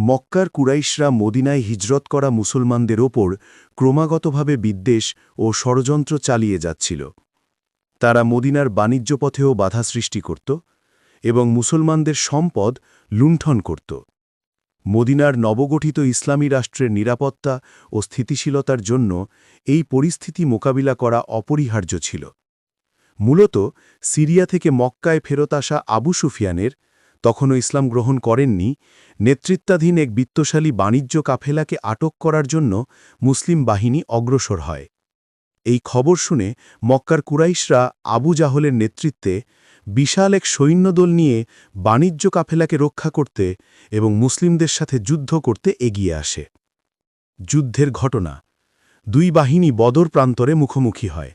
মক্কার কুরাইশরা মদিনায় হিজরত করা মুসলমানদের ওপর ক্রমাগতভাবে বিদ্বেষ ও ষড়যন্ত্র চালিয়ে যাচ্ছিল। তারা মদিনার বাণিজ্য পথেও বাধা সৃষ্টি করত এবং মুসলমানদের সম্পদ লুণ্ঠন করত। মদিনার নবগঠিত ইসলামী রাষ্ট্রের নিরাপত্তা ও স্থিতিশীলতার জন্য এই পরিস্থিতি মোকাবিলা করা অপরিহার্য ছিল। মূলত সিরিয়া থেকে মক্কায় ফেরত আসা আবু সুফিয়ানের তখনও ইসলাম গ্রহণ করেননি, নেতৃত্বাধীন এক বিত্তশালী বাণিজ্য কাফেলাকে আটক করার জন্য মুসলিম বাহিনী অগ্রসর হয়। এই খবর শুনে মক্কার কুরাইশরা আবু জাহলের নেতৃত্বে বিশাল এক সৈন্যদল নিয়ে বাণিজ্য কাফেলাকে রক্ষা করতে এবং মুসলিমদের সাথে যুদ্ধ করতে এগিয়ে আসে। যুদ্ধের ঘটনা, দুই বাহিনী বদর প্রান্তরে মুখোমুখি হয়।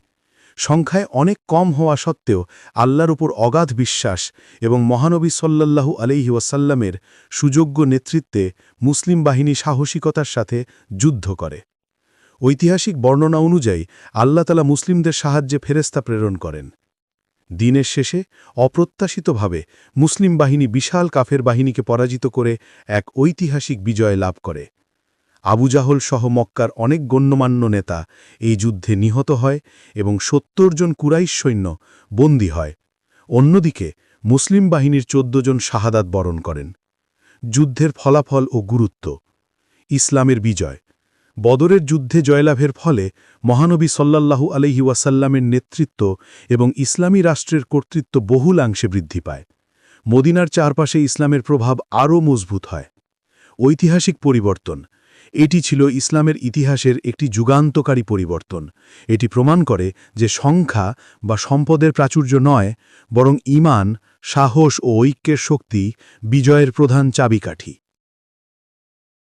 সংখ্যায় অনেক কম হওয়া সত্ত্বেও আল্লাহর উপর অগাধ বিশ্বাস এবং মহানবী সল্লাল্লাহু আলহি ওয়াসাল্লামের সুযোগ্য নেতৃত্বে মুসলিম বাহিনী সাহসিকতার সাথে যুদ্ধ করে। ঐতিহাসিক বর্ণনা অনুযায়ী আল্লাহতালা মুসলিমদের সাহায্যে ফেরেস্তা প্রেরণ করেন। দিনের শেষে অপ্রত্যাশিতভাবে মুসলিম বাহিনী বিশাল কাফের বাহিনীকে পরাজিত করে এক ঐতিহাসিক বিজয় লাভ করে। আবু জাহল সহ মক্কার অনেক গণ্যমান্য নেতা এই যুদ্ধে নিহত হয় এবং সত্তর জন কুরাইশ সৈন্য বন্দী হয়। অন্যদিকে মুসলিম বাহিনীর চোদ্দ জন শাহাদাত বরণ করেন। যুদ্ধের ফলাফল ও গুরুত্ব। ইসলামের বিজয়। বদরের যুদ্ধে জয়লাভের ফলে মহানবী সল্লাল্লাহু আলহি ওয়াসাল্লামের নেতৃত্ব এবং ইসলামী রাষ্ট্রের কর্তৃত্ব বহুলাংশে বৃদ্ধি পায়। মদিনার চারপাশে ইসলামের প্রভাব আরও মজবুত হয়। ঐতিহাসিক পরিবর্তন। এটি ছিল ইসলামের ইতিহাসের একটি যুগান্তকারী পরিবর্তন। এটি প্রমাণ করে যে সংখ্যা বা সম্পদের প্রাচুর্য নয়, বরং ইমান, সাহস ও ঐক্যের শক্তি বিজয়ের প্রধান চাবিকাঠি।